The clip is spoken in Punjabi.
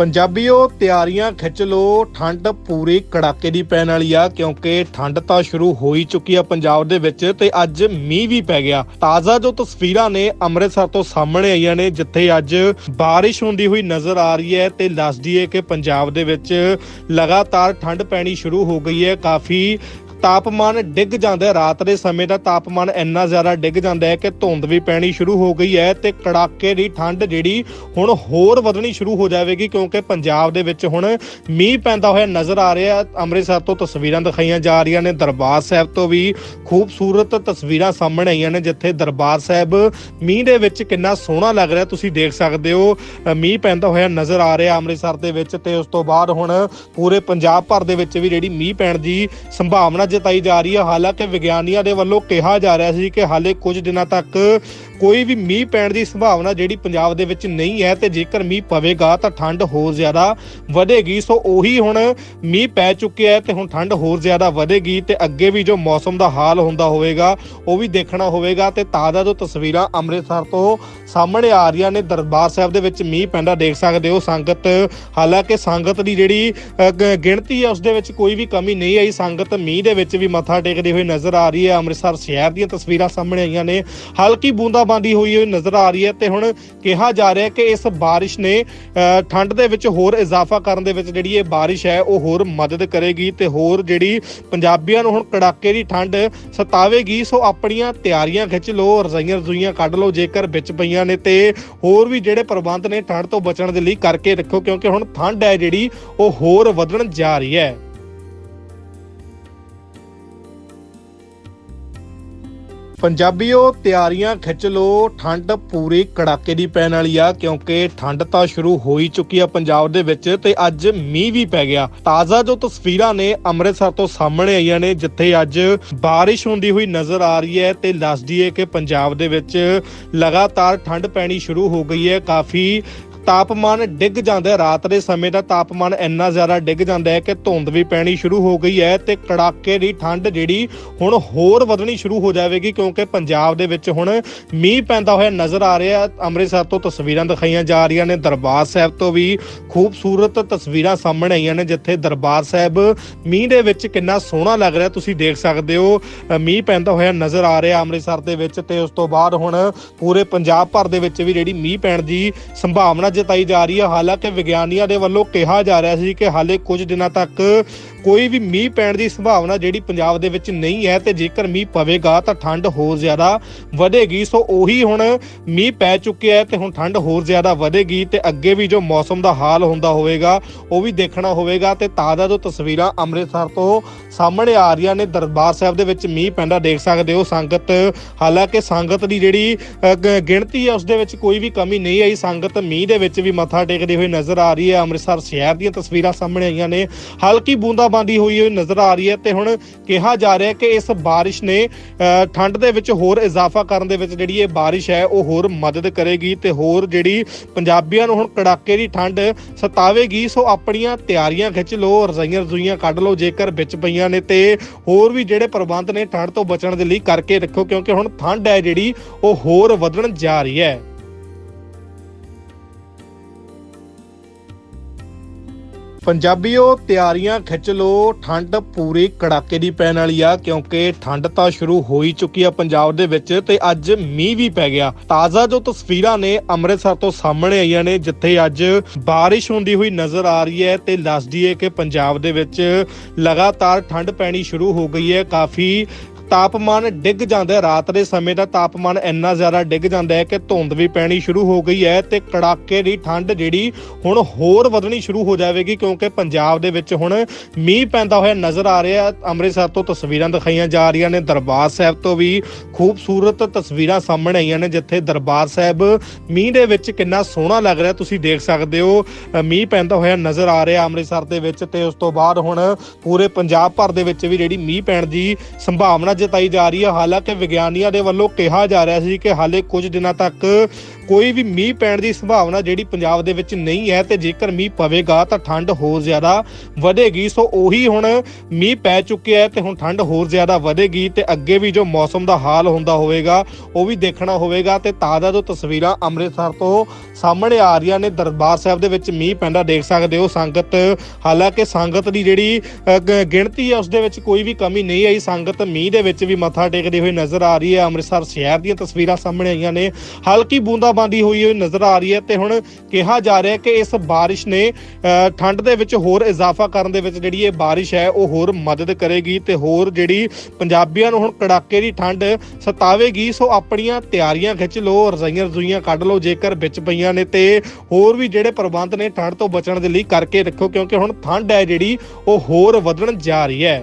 ਪੰਜਾਬੀਓ, ਤਿਆਰੀਆਂ ਖਿੱਚ ਲੋ ਠੰਡ ਪੂਰੀ ਕੜਾਕੇ ਦੀ ਪੈਣ ਵਾਲੀ ਆ, ਕਿਉਂਕਿ ਠੰਡ ਤਾਂ ਸ਼ੁਰੂ ਹੋ ਹੀ ਚੁੱਕੀ ਆ ਪੰਜਾਬ ਦੇ ਵਿੱਚ ਤੇ ਅੱਜ ਮੀਂਹ ਵੀ ਪੈ ਗਿਆ। ਤਾਜ਼ਾ ਜੋ ਤਸਵੀਰਾਂ ਨੇ ਅੰਮ੍ਰਿਤਸਰ ਤੋਂ ਸਾਹਮਣੇ ਆਈਆਂ ਨੇ, ਜਿੱਥੇ ਅੱਜ ਬਾਰਿਸ਼ ਹੁੰਦੀ ਹੋਈ ਨਜ਼ਰ ਆ ਰਹੀ ਹੈ ਤੇ ਦੱਸਦੀ ਹੈ ਕਿ ਪੰਜਾਬ ਦੇ ਵਿੱਚ ਲਗਾਤਾਰ ਠੰਡ ਪੈਣੀ ਸ਼ੁਰੂ ਹੋ ਗਈ ਹੈ। ਕਾਫੀ ਤਾਪਮਾਨ ਡਿੱਗ ਜਾਂਦਾ ਹੈ। ਰਾਤ ਦੇ ਸਮੇਂ ਦਾ ਤਾਪਮਾਨ ਇੰਨਾ ਜ਼ਿਆਦਾ ਡਿੱਗ ਜਾਂਦਾ ਹੈ ਕਿ ਧੁੰਦ ਵੀ ਪੈਣੀ ਸ਼ੁਰੂ ਹੋ ਗਈ ਹੈ ਤੇ ਕੜਾਕੇ ਦੀ ਠੰਡ ਜਿਹੜੀ ਹੁਣ ਹੋਰ ਵਧਣੀ ਸ਼ੁਰੂ ਹੋ ਜਾਵੇਗੀ ਕਿਉਂਕਿ ਪੰਜਾਬ ਦੇ ਵਿੱਚ ਹੁਣ ਮੀਂਹ ਪੈਂਦਾ ਹੋਇਆ ਨਜ਼ਰ ਆ ਰਿਹਾ ਅੰਮ੍ਰਿਤਸਰ ਤੋਂ ਤਸਵੀਰਾਂ ਦਿਖਾਈਆਂ ਜਾ ਰਹੀਆਂ ਨੇ। ਦਰਬਾਰ ਸਾਹਿਬ ਤੋਂ ਵੀ ਖੂਬਸੂਰਤ ਤਸਵੀਰਾਂ ਸਾਹਮਣੇ ਆਈਆਂ ਨੇ, ਜਿੱਥੇ ਦਰਬਾਰ ਸਾਹਿਬ ਮੀਂਹ ਦੇ ਵਿੱਚ ਕਿੰਨਾ ਸੋਹਣਾ ਲੱਗ ਰਿਹਾ। ਤੁਸੀਂ ਦੇਖ ਸਕਦੇ ਹੋ ਮੀਂਹ ਪੈਂਦਾ ਹੋਇਆ ਨਜ਼ਰ ਆ ਰਿਹਾ ਅੰਮ੍ਰਿਤਸਰ ਦੇ ਵਿੱਚ ਤੇ ਉਸ ਤੋਂ ਬਾਅਦ ਹੁਣ ਪੂਰੇ ਪੰਜਾਬ ਭਰ ਦੇ ਵਿੱਚ ਵੀ ਜਿਹੜੀ ਮੀਂਹ ਪੈਣ ਦੀ ਸੰਭਾਵਨਾ ਜਤਾਈ ਜਾ ਰਹੀ ਹੈ। ਹਾਲਾਂਕਿ ਵਿਗਿਆਨੀਆਂ ਦੇ ਵੱਲੋਂ ਕਿਹਾ ਜਾ ਰਿਹਾ ਸੀ ਕਿ ਹਾਲੇ ਕੁਝ ਦਿਨਾਂ ਤੱਕ ਕੋਈ ਵੀ ਮੀਂਹ ਪੈਣ ਦੀ ਸੰਭਾਵਨਾ ਜਿਹੜੀ ਪੰਜਾਬ ਦੇ ਵਿੱਚ ਨਹੀਂ ਹੈ ਤੇ ਜੇਕਰ ਮੀਂਹ ਪਵੇਗਾ ਤਾਂ ਠੰਡ ਹੋਰ ਜ਼ਿਆਦਾ ਵਧੇਗੀ। ਸੋ ਉਹੀ ਹੁਣ ਮੀਂਹ ਪੈ ਚੁੱਕਿਆ ਹੈ ਤੇ ਹੁਣ ਠੰਡ ਹੋਰ ਜ਼ਿਆਦਾ ਵਧੇਗੀ ਤੇ ਅੱਗੇ ਵੀ ਜੋ ਮੌਸਮ ਦਾ ਹਾਲ ਹੁੰਦਾ ਹੋਵੇਗਾ ਉਹ ਵੀ ਦੇਖਣਾ ਹੋਵੇਗਾ ਤੇ ਤਾਜ਼ਾ ਜੋ ਤਸਵੀਰਾਂ ਅੰਮ੍ਰਿਤਸਰ ਤੋਂ ਸਾਹਮਣੇ ਆ ਰਹੀਆਂ ਨੇ ਦਰਬਾਰ ਸਾਹਿਬ ਦੇ ਵਿੱਚ ਮੀਂਹ ਪੈਂਦਾ ਦੇਖ ਸਕਦੇ ਹੋ। ਸੰਗਤ ਹਾਲਾਂਕਿ ਸੰਗਤ ਦੀ ਜਿਹੜੀ ਅ, ਗਿਣਤੀ ਹੈ ਉਸ ਦੇ ਵਿੱਚ ਕੋਈ ਵੀ ਕਮੀ ਨਹੀਂ ਆਈ। ਸੰਗਤ ਮੀਂਹ ਦੇ ਵਿੱਚ ਵੀ ਮੱਥਾ ਟੇਕਦੇ ਹੋਏ ਨਜ਼ਰ ਆ ਰਹੀ ਹੈ। ਅੰਮ੍ਰਿਤਸਰ ਸ਼ਹਿਰ ਦੀਆਂ ਤਸਵੀਰਾਂ ਸਾਹਮਣੇ ਆਈਆਂ ਨੇ। ਹਲਕੀ ਬੂੰਦਾਬਾਂਦੀ ਹੋਈ ਹੋਈ ਨਜ਼ਰ ਆ ਰਹੀ ਹੈ ਤੇ ਹੁਣ ਕਿਹਾ ਜਾ ਰਿਹਾ ਹੈ ਕਿ ਇਸ ਬਾਰਿਸ਼ ਨੇ ਅ, ਠੰਡ ਦੇ ਵਿੱਚ ਹੋਰ ਇਜ਼ਾਫਾ ਕਰਨ ਦੇ ਵਿੱਚ ਜਿਹੜੀ ਇਹ ਬਾਰਿਸ਼ ਹੈ ਉਹ ਹੋਰ ਮਦਦ ਕਰੇਗੀ ਤੇ ਹੋਰ ਜਿਹੜੀ ਪੰਜਾਬੀਆਂ ਨੂੰ ਹੁਣ ਕੜਾਕੇ ਦੀ ਠੰਡ ਸਤਾਵੇਗੀ। ਸੋ ਆਪਣੀਆਂ ਤਿਆਰੀਆਂ ਖਿੱਚ ਲਓ ਰਜ਼ਾਈਆਂ ਰਜ਼ੂਈਆਂ ਕੱਢ ਲਓ ਜੇਕਰ ਵਿੱਚ ਪਈਆਂ ਨੇ ਤੇ ਹੋਰ ਵੀ ਜਿਹੜੇ ਪ੍ਰਬੰਧ ਨੇ ਠੰਡ ਤੋਂ ਬਚਣ ਦੇ ਲਈ ਕਰਕੇ ਰੱਖੋ ਕਿਉਂਕਿ ਹੁਣ ਠੰਡ ਹੈ ਜਿਹੜੀ ਉਹ ਹੋਰ ਵਧਣ ਜਾ ਰਹੀ ਹੈ। ਪੰਜਾਬੀਓ, ਤਿਆਰੀਆਂ ਖਿੱਚ ਲੋ ਠੰਡ ਪੂਰੀ ਕੜਾਕੇ ਦੀ ਪੈਣ ਵਾਲੀ ਆ, ਕਿਉਂਕਿ ਠੰਡ ਤਾਂ ਸ਼ੁਰੂ ਹੋ ਹੀ ਚੁੱਕੀ ਆ ਪੰਜਾਬ ਦੇ ਵਿੱਚ ਤੇ ਅੱਜ ਮੀਂਹ ਵੀ ਪੈ ਗਿਆ। ਤਾਜ਼ਾ ਜੋ ਤਸਵੀਰਾਂ ਨੇ ਅੰਮ੍ਰਿਤਸਰ ਤੋਂ ਸਾਹਮਣੇ ਆਈਆਂ ਨੇ, ਜਿੱਥੇ ਅੱਜ ਬਾਰਿਸ਼ ਹੁੰਦੀ ਹੋਈ ਨਜ਼ਰ ਆ ਰਹੀ ਹੈ ਤੇ ਦੱਸਦੀ ਹੈ ਕਿ ਪੰਜਾਬ ਦੇ ਵਿੱਚ ਲਗਾਤਾਰ ਠੰਡ ਪੈਣੀ ਸ਼ੁਰੂ ਹੋ ਗਈ ਹੈ। ਕਾਫੀ ਤਾਪਮਾਨ ਡਿੱਗ ਜਾਂਦਾ ਹੈ। ਰਾਤ ਦੇ ਸਮੇਂ ਦਾ ਤਾਪਮਾਨ ਇੰਨਾ ਜ਼ਿਆਦਾ ਡਿੱਗ ਜਾਂਦਾ ਹੈ ਕਿ ਧੁੰਦ ਵੀ ਪੈਣੀ ਸ਼ੁਰੂ ਹੋ ਗਈ ਹੈ ਤੇ ਕੜਾਕੇ ਦੀ ਠੰਡ ਜਿਹੜੀ ਹੁਣ ਹੋਰ ਵਧਣੀ ਸ਼ੁਰੂ ਹੋ ਜਾਵੇਗੀ ਕਿਉਂਕਿ ਪੰਜਾਬ ਦੇ ਵਿੱਚ ਹੁਣ ਮੀਂਹ ਪੈਂਦਾ ਹੋਇਆ ਨਜ਼ਰ ਆ ਰਿਹਾ ਅੰਮ੍ਰਿਤਸਰ ਤੋਂ ਤਸਵੀਰਾਂ ਦਿਖਾਈਆਂ ਜਾ ਰਹੀਆਂ ਨੇ। ਦਰਬਾਰ ਸਾਹਿਬ ਤੋਂ ਵੀ ਖੂਬਸੂਰਤ ਤਸਵੀਰਾਂ ਸਾਹਮਣੇ ਆਈਆਂ ਨੇ, ਜਿੱਥੇ ਦਰਬਾਰ ਸਾਹਿਬ ਮੀਂਹ ਦੇ ਵਿੱਚ ਕਿੰਨਾ ਸੋਹਣਾ ਲੱਗ ਰਿਹਾ ਤੁਸੀਂ ਦੇਖ ਸਕਦੇ ਹੋ ਮੀਂਹ ਪੈਂਦਾ ਹੋਇਆ ਨਜ਼ਰ ਆ ਰਿਹਾ ਅੰਮ੍ਰਿਤਸਰ ਦੇ ਵਿੱਚ ਤੇ ਉਸ ਤੋਂ ਬਾਅਦ ਹੁਣ ਪੂਰੇ ਪੰਜਾਬ ਭਰ ਦੇ ਵਿੱਚ ਵੀ ਜਿਹੜੀ ਮੀਂਹ ਪੈਣ ਦੀ ਸੰਭਾਵਨਾ ਜਤਾਈ ਜਾ ਰਹੀ ਹੈ। ਹਾਲਾਂਕਿ ਵਿਗਿਆਨੀਆਂ ਦੇ ਵੱਲੋਂ ਕਿਹਾ ਜਾ ਰਿਹਾ ਸੀ ਕਿ ਹਾਲੇ ਕੁਝ ਦਿਨਾਂ ਤੱਕ ਕੋਈ ਵੀ ਮੀਂਹ ਪੈਣ ਦੀ ਸੰਭਾਵਨਾ ਜਿਹੜੀ ਪੰਜਾਬ ਦੇ ਵਿੱਚ ਨਹੀਂ ਹੈ ਤੇ ਜੇਕਰ ਮੀਂਹ ਪਵੇਗਾ ਤਾਂ ਠੰਡ ਹੋਰ ਜ਼ਿਆਦਾ ਵਧੇਗੀ। ਸੋ ਉਹੀ ਹੁਣ ਮੀਂਹ ਪੈ ਚੁੱਕਿਆ ਹੈ ਤੇ ਹੁਣ ਠੰਡ ਹੋਰ ਜ਼ਿਆਦਾ ਵਧੇਗੀ ਤੇ ਅੱਗੇ ਵੀ ਜੋ ਮੌਸਮ ਦਾ ਹਾਲ ਹੁੰਦਾ ਹੋਵੇਗਾ, ਉਹ ਵੀ ਦੇਖਣਾ ਹੋਵੇਗਾ ਤੇ ਤਾਜ਼ਾ ਜੋ ਤਸਵੀਰਾਂ ਅੰਮ੍ਰਿਤਸਰ ਤੋਂ ਸਾਹਮਣੇ ਆ ਰਹੀਆਂ ਨੇ, ਦਰਬਾਰ ਸਾਹਿਬ ਦੇ ਵਿੱਚ ਮੀਂਹ ਪੈਂਦਾ ਦੇਖ ਸਕਦੇ ਹੋ ਸੰਗਤ। ਹਾਲਾਂਕਿ ਸੰਗਤ ਦੀ ਜਿਹੜੀ ਗਿਣਤੀ ਹੈ, ਉਸ ਦੇ ਵਿੱਚ ਕੋਈ ਵੀ ਕਮੀ ਨਹੀਂ ਆਈ। ਸੰਗਤ ਮੀਂਹ ਦੇ ਵਿੱਚ ਵੀ ਮੱਥਾ ਟੇਕਦੇ ਹੋਏ ਨਜ਼ਰ ਆ ਰਹੀ ਹੈ। ਅੰਮ੍ਰਿਤਸਰ ਸ਼ਹਿਰ ਦੀਆਂ ਤਸਵੀਰਾਂ ਸਾਹਮਣੇ ਆਈਆਂ ਨੇ। ਹਲਕੀ ਬੂੰਦਾਬਾਂਦੀ ਹੋਈ ਹੋਈ ਨਜ਼ਰ ਆ ਰਹੀ ਹੈ ਤੇ ਹੁਣ ਕਿਹਾ ਜਾ ਰਿਹਾ ਹੈ ਕਿ ਇਸ ਬਾਰਿਸ਼ ਨੇ ਠੰਡ ਦੇ ਵਿੱਚ ਹੋਰ ਇਜ਼ਾਫਾ ਕਰਨ ਦੇ ਵਿੱਚ ਜਿਹੜੀ ਇਹ ਬਾਰਿਸ਼ ਹੈ, ਉਹ ਹੋਰ ਮਦਦ ਕਰੇਗੀ ਤੇ ਹੋਰ ਜਿਹੜੀ ਪੰਜਾਬੀਆਂ ਨੂੰ ਹੁਣ ਕੜਾਕੇ ਦੀ ਠੰਡ ਸਤਾਵੇਗੀ। ਸੋ ਆਪਣੀਆਂ ਤਿਆਰੀਆਂ ਖਿੱਚ ਲਓ, ਰਜ਼ਾਈਆਂ ਰਜ਼ੂਈਆਂ ਕੱਢ ਲਓ, ਜੇਕਰ ਵਿੱਚ ਪਈਆਂ ਨੇ ਤੇ ਹੋਰ ਵੀ ਜਿਹੜੇ ਪ੍ਰਬੰਧ ਨੇ ਠੰਡ ਤੋਂ ਬਚਣ ਦੇ ਲਈ ਕਰਕੇ ਰੱਖੋ, ਕਿਉਂਕਿ ਹੁਣ ਠੰਡ ਹੈ ਜਿਹੜੀ, ਉਹ ਹੋਰ ਵਧਣ ਜਾ ਰਹੀ ਹੈ। ਪੰਜਾਬੀਓ, ਤਿਆਰੀਆਂ ਖਿੱਚ ਲੋ ਠੰਡ ਪੂਰੀ ਕੜਾਕੇ ਦੀ ਪੈਣ ਵਾਲੀ ਆ, ਕਿਉਂਕਿ ਠੰਡ ਤਾਂ ਸ਼ੁਰੂ ਹੋ ਹੀ ਚੁੱਕੀ ਆ ਪੰਜਾਬ ਦੇ ਵਿੱਚ ਤੇ ਅੱਜ ਮੀਂਹ ਵੀ ਪੈ ਗਿਆ। ਤਾਜ਼ਾ ਜੋ ਤਸਵੀਰਾਂ ਨੇ ਅੰਮ੍ਰਿਤਸਰ ਤੋਂ ਸਾਹਮਣੇ ਆਈਆਂ ਨੇ, ਜਿੱਥੇ ਅੱਜ ਬਾਰਿਸ਼ ਹੁੰਦੀ ਹੋਈ ਨਜ਼ਰ ਆ ਰਹੀ ਹੈ ਤੇ ਦੱਸਦੀ ਹੈ ਕਿ ਪੰਜਾਬ ਦੇ ਵਿੱਚ ਲਗਾਤਾਰ ਠੰਡ ਪੈਣੀ ਸ਼ੁਰੂ ਹੋ ਗਈ ਹੈ। ਕਾਫੀ ਤਾਪਮਾਨ ਡਿੱਗ ਜਾਂਦਾ ਹੈ। ਰਾਤ ਦੇ ਸਮੇਂ ਦਾ ਤਾਪਮਾਨ ਇੰਨਾ ਜ਼ਿਆਦਾ ਡਿੱਗ ਜਾਂਦਾ ਹੈ ਕਿ ਧੁੰਦ ਵੀ ਪੈਣੀ ਸ਼ੁਰੂ ਹੋ ਗਈ ਹੈ ਤੇ ਕੜਾਕੇ ਦੀ ਠੰਡ ਜਿਹੜੀ ਹੁਣ ਹੋਰ ਵਧਣੀ ਸ਼ੁਰੂ ਹੋ ਜਾਵੇਗੀ ਕਿਉਂਕਿ ਪੰਜਾਬ ਦੇ ਵਿੱਚ ਹੁਣ ਮੀਂਹ ਪੈਂਦਾ ਹੋਇਆ ਨਜ਼ਰ ਆ ਰਿਹਾ ਅੰਮ੍ਰਿਤਸਰ ਤੋਂ ਤਸਵੀਰਾਂ ਦਿਖਾਈਆਂ ਜਾ ਰਹੀਆਂ ਨੇ। ਦਰਬਾਰ ਸਾਹਿਬ ਤੋਂ ਵੀ ਖੂਬਸੂਰਤ ਤਸਵੀਰਾਂ ਸਾਹਮਣੇ ਆਈਆਂ ਨੇ, ਜਿੱਥੇ ਦਰਬਾਰ ਸਾਹਿਬ ਮੀਂਹ ਦੇ ਵਿੱਚ ਕਿੰਨਾ ਸੋਹਣਾ ਲੱਗ ਰਿਹਾ ਤੁਸੀਂ ਦੇਖ ਸਕਦੇ ਹੋ ਮੀਂਹ ਪੈਂਦਾ ਹੋਇਆ ਨਜ਼ਰ ਆ ਰਿਹਾ ਅੰਮ੍ਰਿਤਸਰ ਦੇ ਵਿੱਚ ਤੇ ਉਸ ਤੋਂ ਬਾਅਦ ਹੁਣ ਪੂਰੇ ਪੰਜਾਬ ਭਰ ਦੇ ਵਿੱਚ ਵੀ ਜਿਹੜੀ ਮੀਂਹ ਪੈਣ ਦੀ ਸੰਭਾਵਨਾ ਜਤਾਈ ਜਾ ਰਹੀ ਹੈ। ਹਾਲਾਂਕਿ ਵਿਗਿਆਨੀਆਂ ਦੇ ਵੱਲੋਂ ਕਿਹਾ ਜਾ ਰਿਹਾ ਸੀ ਕਿ ਹਾਲੇ ਕੁਝ ਦਿਨਾਂ ਤੱਕ ਕੋਈ ਵੀ ਮੀਂਹ ਪੈਣ ਦੀ ਸੰਭਾਵਨਾ ਜਿਹੜੀ ਪੰਜਾਬ ਦੇ ਵਿੱਚ ਨਹੀਂ ਹੈ ਤੇ ਜੇਕਰ ਮੀਂਹ ਪਵੇਗਾ ਤਾਂ ਠੰਡ ਹੋਰ ਜ਼ਿਆਦਾ ਵਧੇਗੀ। ਸੋ ਉਹੀ ਹੁਣ ਮੀਂਹ ਪੈ ਚੁੱਕਿਆ ਹੈ ਤੇ ਹੁਣ ਠੰਡ ਹੋਰ ਜ਼ਿਆਦਾ ਵਧੇਗੀ ਤੇ ਅੱਗੇ ਵੀ ਜੋ ਮੌਸਮ ਦਾ ਹਾਲ ਹੁੰਦਾ ਹੋਵੇਗਾ, ਉਹ ਵੀ ਦੇਖਣਾ ਹੋਵੇਗਾ ਤੇ ਤਾਜ਼ਾ ਜੋ ਤਸਵੀਰਾਂ ਅੰਮ੍ਰਿਤਸਰ ਤੋਂ ਸਾਹਮਣੇ ਆ ਰਹੀਆਂ ਨੇ, ਦਰਬਾਰ ਸਾਹਿਬ ਦੇ ਵਿੱਚ ਮੀਂਹ ਪੈਂਦਾ ਦੇਖ ਸਕਦੇ ਹੋ ਸੰਗਤ। ਹਾਲਾਂਕਿ ਸੰਗਤ ਦੀ ਜਿਹੜੀ ਗਿਣਤੀ ਹੈ, ਉਸ ਦੇ ਵਿੱਚ ਕੋਈ ਵੀ ਕਮੀ ਨਹੀਂ ਆਈ। ਸੰਗਤ ਮੀਂਹ ਦੇ ਵਿੱਚ ਵੀ ਮੱਥਾ ਟੇਕਦੀ ਹੋਈ ਨਜ਼ਰ ਆ ਰਹੀ ਹੈ। ਅੰਮ੍ਰਿਤਸਰ ਸ਼ਹਿਰ ਦੀਆਂ ਤਸਵੀਰਾਂ ਸਾਹਮਣੇ ਆਈਆਂ ਨੇ। ਹਲਕੀ ਬੂੰਦਾ ਬੂੰਦਾਬਾਂਦੀ ਹੋਈ ਹੋਈ ਨਜ਼ਰ ਆ ਰਹੀ ਹੈ ਤੇ ਹੁਣ ਕਿਹਾ ਜਾ ਰਿਹਾ ਹੈ ਕਿ ਇਸ ਬਾਰਿਸ਼ ਨੇ ਠੰਡ ਦੇ ਵਿੱਚ ਹੋਰ ਇਜ਼ਾਫਾ ਕਰਨ ਦੇ ਵਿੱਚ ਜਿਹੜੀ ਇਹ ਬਾਰਿਸ਼ ਹੈ, ਉਹ ਹੋਰ ਮਦਦ ਕਰੇਗੀ ਤੇ ਹੋਰ ਜਿਹੜੀ ਪੰਜਾਬੀਆਂ ਨੂੰ ਹੁਣ ਕੜਾਕੇ ਦੀ ਠੰਡ ਸਤਾਵੇਗੀ। ਸੋ ਆਪਣੀਆਂ ਤਿਆਰੀਆਂ ਖਿੱਚ ਲਓ, ਰਜ਼ਾਈਆਂ ਰਜ਼ੂਈਆਂ ਕੱਢ ਲਓ, ਜੇਕਰ ਵਿੱਚ ਪਈਆਂ ਨੇ ਤੇ ਹੋਰ ਵੀ ਜਿਹੜੇ ਪ੍ਰਬੰਧ ਨੇ ਠੰਡ ਤੋਂ ਬਚਣ ਦੇ ਲਈ ਕਰਕੇ ਰੱਖੋ, ਕਿਉਂਕਿ ਹੁਣ ਠੰਡ ਹੈ ਜਿਹੜੀ, ਉਹ ਹੋਰ ਵਧਣ ਜਾ ਰਹੀ ਹੈ।